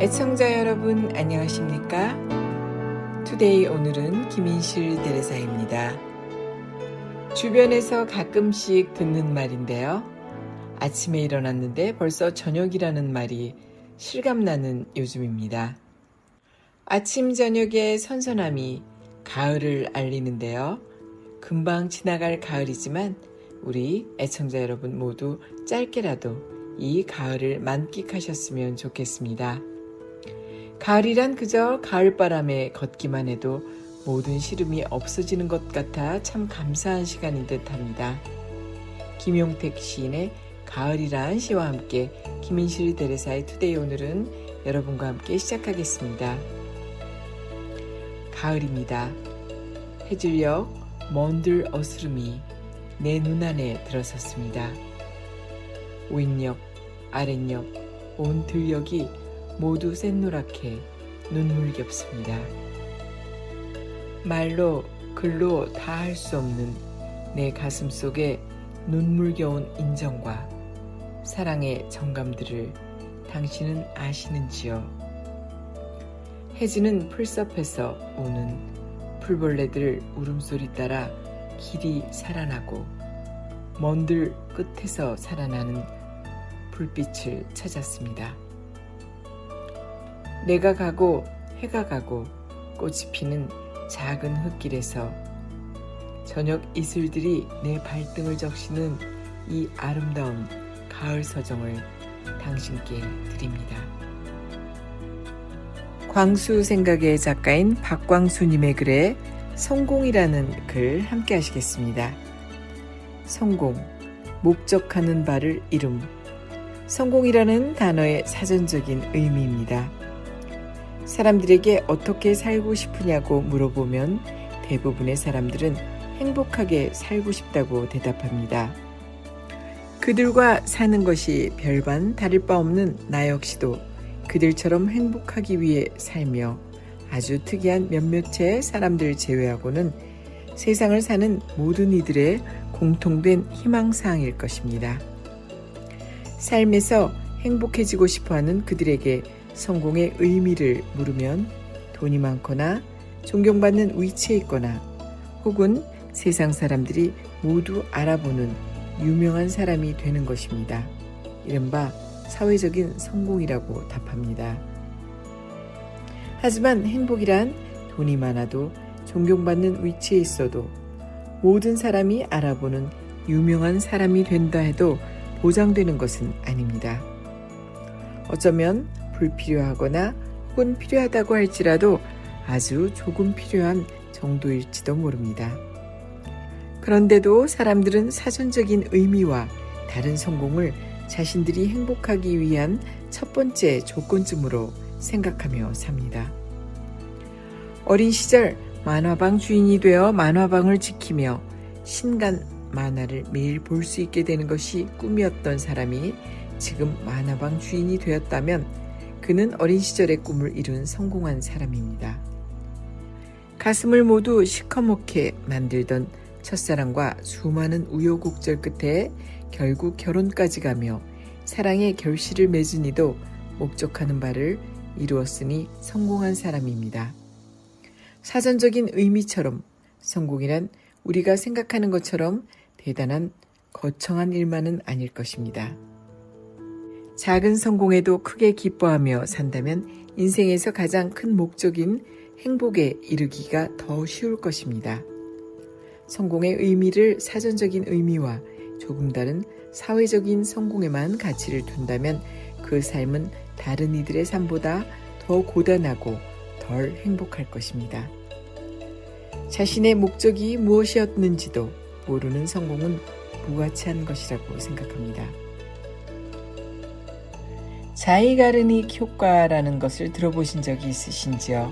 애청자 여러분 안녕하십니까? 투데이 오늘은 김인실 대레사입니다. 주변에서 가끔씩 듣는 말인데요. 아침에 일어났는데 벌써 저녁이라는 말이 실감나는 요즘입니다. 아침 저녁의 선선함이 가을을 알리는데요. 금방 지나갈 가을이지만 우리 애청자 여러분 모두 짧게라도 이 가을을 만끽하셨으면 좋겠습니다. 가을이란 그저 가을바람에 걷기만 해도 모든 시름이 없어지는 것 같아 참 감사한 시간인 듯 합니다. 김용택 시인의 가을이란 시와 함께 김인실 대레사의 투데이 오늘은 여러분과 함께 시작하겠습니다. 가을입니다. 해질녘 먼들 어스름이 내 눈안에 들어섰습니다. 윗녘, 아랫녘, 온 들녘이 모두 샛노랗게 눈물겹습니다. 말로 글로 다 할 수 없는 내 가슴 속에 눈물겨운 인정과 사랑의 정감들을 당신은 아시는지요? 해지는 풀숲에서 우는 풀벌레들 울음소리 따라 길이 살아나고 먼들 끝에서 살아나는 불빛을 찾았습니다. 내가 가고 해가 가고 꽃이 피는 작은 흙길에서 저녁 이슬들이 내 발등을 적시는 이 아름다운 가을 서정을 당신께 드립니다. 광수 생각의 작가인 박광수님의 글에 성공이라는 글 함께 하시겠습니다. 성공, 목적하는 바를 이룸. 성공이라는 단어의 사전적인 의미입니다. 사람들에게 어떻게 살고 싶으냐고 물어보면 대부분의 사람들은 행복하게 살고 싶다고 대답합니다. 그들과 사는 것이 별반 다를 바 없는 나 역시도 그들처럼 행복하기 위해 살며 아주 특이한 몇몇의 사람들 제외하고는 세상을 사는 모든 이들의 공통된 희망사항일 것입니다. 삶에서 행복해지고 싶어 하는 그들에게 성공의 의미를 물으면 돈이 많거나 존경받는 위치에 있거나 혹은 세상 사람들이 모두 알아보는 유명한 사람이 되는 것입니다. 이른바 사회적인 성공이라고 답합니다. 하지만 행복이란 돈이 많아도 존경받는 위치에 있어도 모든 사람이 알아보는 유명한 사람이 된다 해도 보장되는 것은 아닙니다. 어쩌면 불필요하거나 혹은 필요하다고 할지라도 아주 조금 필요한 정도일지도 모릅니다. 그런데도 사람들은 사전적인 의미와 다른 성공을 자신들이 행복하기 위한 첫 번째 조건쯤으로 생각하며 삽니다. 어린 시절 만화방 주인이 되어 만화방을 지키며 신간 만화를 매일 볼 수 있게 되는 것이 꿈이었던 사람이 지금 만화방 주인이 되었다면 그는 어린 시절의 꿈을 이룬 성공한 사람입니다. 가슴을 모두 시커멓게 만들던 첫사랑과 수많은 우여곡절 끝에 결국 결혼까지 가며 사랑의 결실을 맺은 이도 목적하는 바를 이루었으니 성공한 사람입니다. 사전적인 의미처럼 성공이란 우리가 생각하는 것처럼 대단한 거청한 일만은 아닐 것입니다. 작은 성공에도 크게 기뻐하며 산다면 인생에서 가장 큰 목적인 행복에 이르기가 더 쉬울 것입니다. 성공의 의미를 사전적인 의미와 조금 다른 사회적인 성공에만 가치를 둔다면 그 삶은 다른 이들의 삶보다 더 고단하고 덜 행복할 것입니다. 자신의 목적이 무엇이었는지도 모르는 성공은 무가치한 것이라고 생각합니다. 자이가르닉 효과라는 것을 들어보신 적이 있으신지요?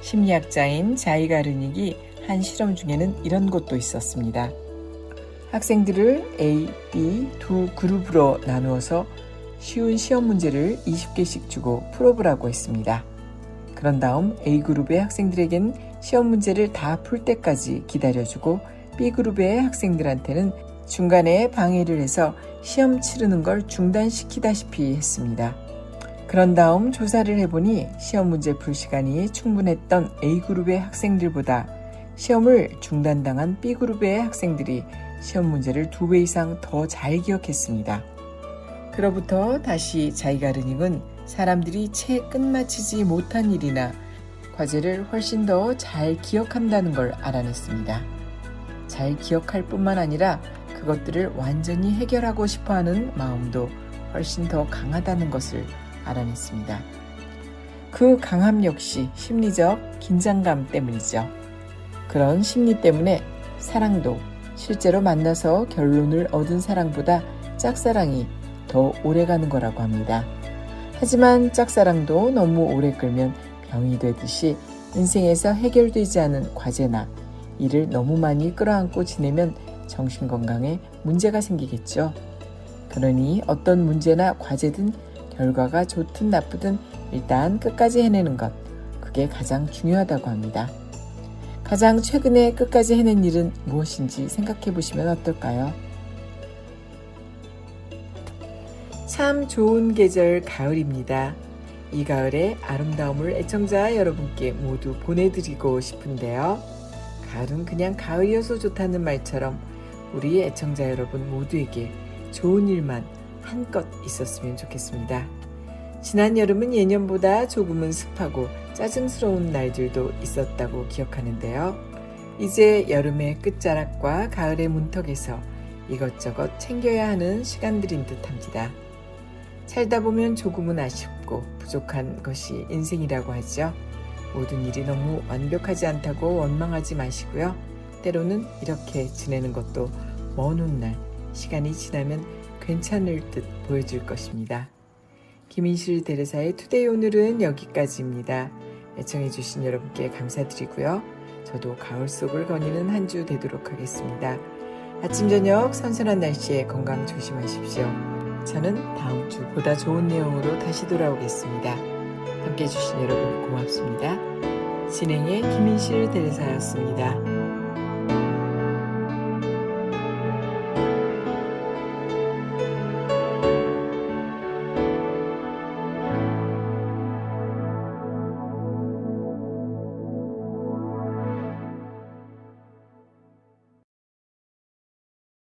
심리학자인 자이가르닉이 한 실험 중에는 이런 것도 있었습니다. 학생들을 A, B 두 그룹으로 나누어서 쉬운 시험 문제를 20개씩 주고 풀어보라고 했습니다. 그런 다음 A그룹의 학생들에겐 시험 문제를 다 풀 때까지 기다려주고 B그룹의 학생들한테는 중간에 방해를 해서 시험 치르는 걸 중단시키다시피 했습니다. 그런 다음 조사를 해보니 시험 문제 풀 시간이 충분했던 A그룹의 학생들보다 시험을 중단당한 B그룹의 학생들이 시험 문제를 두 배 이상 더 잘 기억했습니다. 그로부터 다시 자이가르닉은 사람들이 채 끝마치지 못한 일이나 과제를 훨씬 더 잘 기억한다는 걸 알아냈습니다. 잘 기억할 뿐만 아니라 그것들을 완전히 해결하고 싶어 하는 마음도 훨씬 더 강하다는 것을 알아냈습니다. 그 강함 역시 심리적 긴장감 때문이죠. 그런 심리 때문에 사랑도 실제로 만나서 결론을 얻은 사랑보다 짝사랑이 더 오래 가는 거라고 합니다. 하지만 짝사랑도 너무 오래 끌면 병이 되듯이 인생에서 해결되지 않은 과제나 일을 너무 많이 끌어안고 지내면 정신 건강에 문제가 생기겠죠. 그러니 어떤 문제나 과제든 결과가 좋든 나쁘든 일단 끝까지 해내는 것, 그게 가장 중요하다고 합니다. 가장 최근에 끝까지 해낸 일은 무엇인지 생각해 보시면 어떨까요? 참 좋은 계절 가을입니다. 이 가을의 아름다움을 애청자 여러분께 모두 보내드리고 싶은데요. 가을은 그냥 가을이어서 좋다는 말처럼 우리 애청자 여러분 모두에게 좋은 일만 한껏 있었으면 좋겠습니다. 지난 여름은 예년보다 조금은 습하고 짜증스러운 날들도 있었다고 기억하는데요. 이제 여름의 끝자락과 가을의 문턱에서 이것저것 챙겨야 하는 시간들인 듯 합니다. 살다 보면 조금은 아쉽고 부족한 것이 인생이라고 하죠. 모든 일이 너무 완벽하지 않다고 원망하지 마시고요. 때로는 이렇게 지내는 것도 먼 훗날 시간이 지나면 괜찮을 듯 보여줄 것입니다. 김인실 대레사의 투데이 오늘은 여기까지입니다. 애청해주신 여러분께 감사드리고요. 저도 가을 속을 거니는 한 주 되도록 하겠습니다. 아침, 저녁 선선한 날씨에 건강 조심하십시오. 저는 다음 주 보다 좋은 내용으로 다시 돌아오겠습니다. 함께 해주신 여러분 고맙습니다. 진행의 김인실 대리사였습니다.